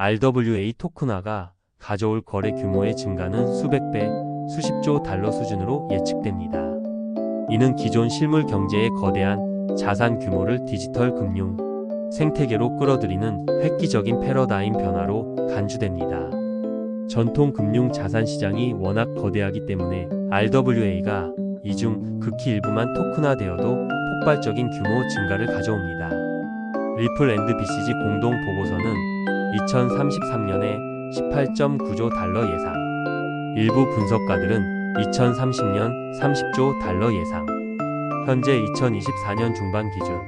RWA 토큰화가 가져올 거래 규모의 증가는 수백 배, 수십조 달러 수준으로 예측됩니다. 이는 기존 실물 경제의 거대한 자산 규모를 디지털 금융 생태계로 끌어들이는 획기적인 패러다임 변화로 간주됩니다. 전통 금융 자산 시장이 워낙 거대하기 때문에 RWA가 이 중 극히 일부만 토큰화되어도 폭발적인 규모 증가를 가져옵니다. 리플 앤드 BCG 공동 보고서는 2033년에 18.9조 달러 예상. 일부 분석가들은 2030년 30조 달러 예상. 현재 2024년 중반 기준.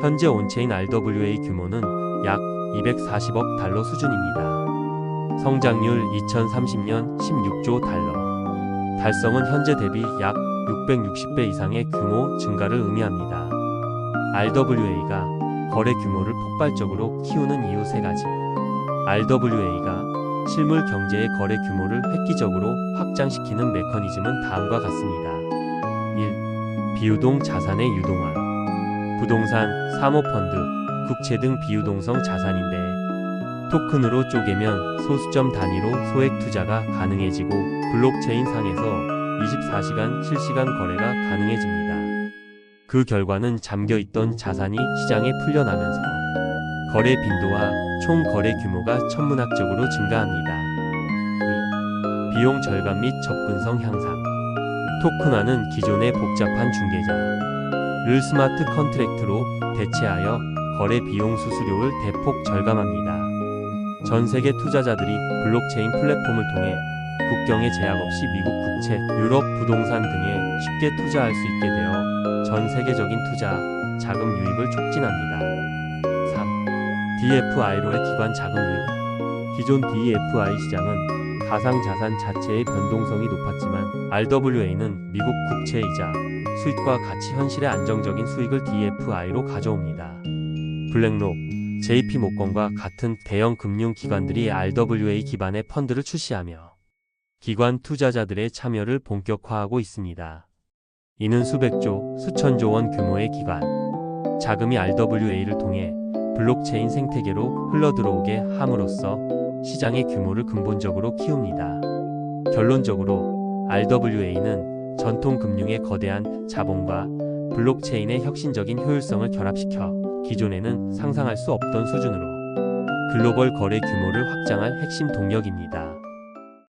현재 온체인 RWA 규모는 약 240억 달러 수준입니다. 성장률 2030년 16조 달러. 달성은 현재 대비 약 660배 이상의 규모 증가를 의미합니다. RWA가 거래 규모를 폭발적으로 키우는 이유 세 가지. RWA가 실물 경제의 거래 규모를 획기적으로 확장시키는 메커니즘은 다음과 같습니다. 1. 비유동 자산의 유동화. 부동산, 사모펀드, 국채 등 비유동성 자산인데 토큰으로 쪼개면 소수점 단위로 소액 투자가 가능해지고 블록체인 상에서 24시간 실시간 거래가 가능해집니다. 그 결과는 잠겨 있던 자산이 시장에 풀려나면서 거래 빈도와 총 거래 규모가 천문학적으로 증가합니다. 2. 비용 절감 및 접근성 향상. 토큰화는 기존의 복잡한 중개자를 스마트 컨트랙트로 대체하여 거래 비용 수수료를 대폭 절감합니다. 전 세계 투자자들이 블록체인 플랫폼을 통해 국경의 제약 없이 미국 국채, 유럽 부동산 등에 쉽게 투자할 수 있게 되어 전 세계적인 투자, 자금 유입을 촉진합니다. 3. DFI로의 기관 자금 유입. 기존 DFI 시장은 가상 자산 자체의 변동성이 높았지만 RWA는 미국 국채이자 수익과 같이 현실의 안정적인 수익을 DFI로 가져옵니다. 블랙록, JP모건과 같은 대형 금융 기관들이 RWA 기반의 펀드를 출시하며 기관 투자자들의 참여를 본격화하고 있습니다. 이는 수백조, 수천조 원 규모의 기관, 자금이 RWA를 통해 블록체인 생태계로 흘러들어오게 함으로써 시장의 규모를 근본적으로 키웁니다. 결론적으로 RWA는 전통 금융의 거대한 자본과 블록체인의 혁신적인 효율성을 결합시켜 기존에는 상상할 수 없던 수준으로 글로벌 거래 규모를 확장할 핵심 동력입니다.